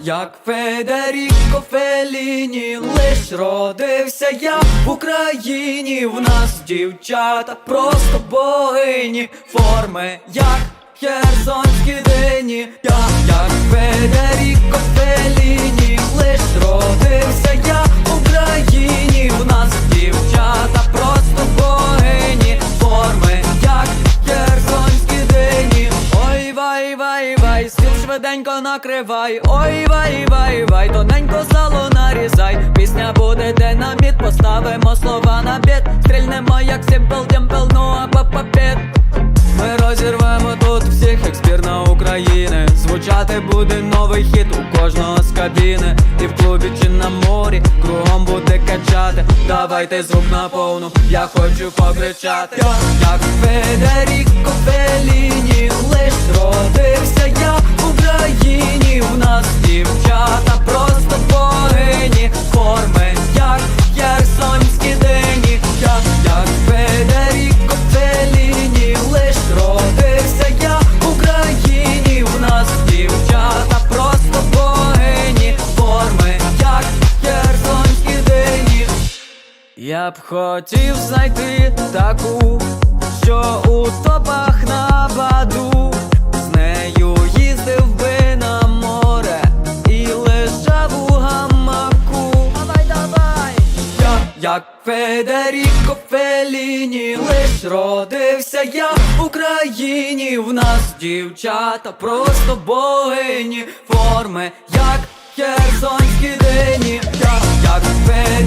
як Федеріко Феліні, лиш родився я в Україні. В нас дівчата просто богині, форми, як Херсонські дині, я як Федеріко Феліні, швиденько накривай. Ой, вай, вай, вай, тоненько залу нарізай. Пісня буде динаміт, поставимо слова на біт. Стрільнемо як Сімпл Дімпл, ну або папіт. Ми розірвемо тут всіх, як збірна України. Звучати буде новий хіт у кожного з кабіни. І в клубі чи на морі кругом буде качати. Давайте звук на повну, я хочу покричати. Як Федеріко Феліні, лиш Я б хотів знайти таку, що у топах на баду, з нею їздив би на море і лежав у гамаку. Давай, давай! Я, як Федеріко Феліні, лиш родився я в Україні. В нас дівчата просто богині, форми, як Херсонські дині. Я, як Федеріко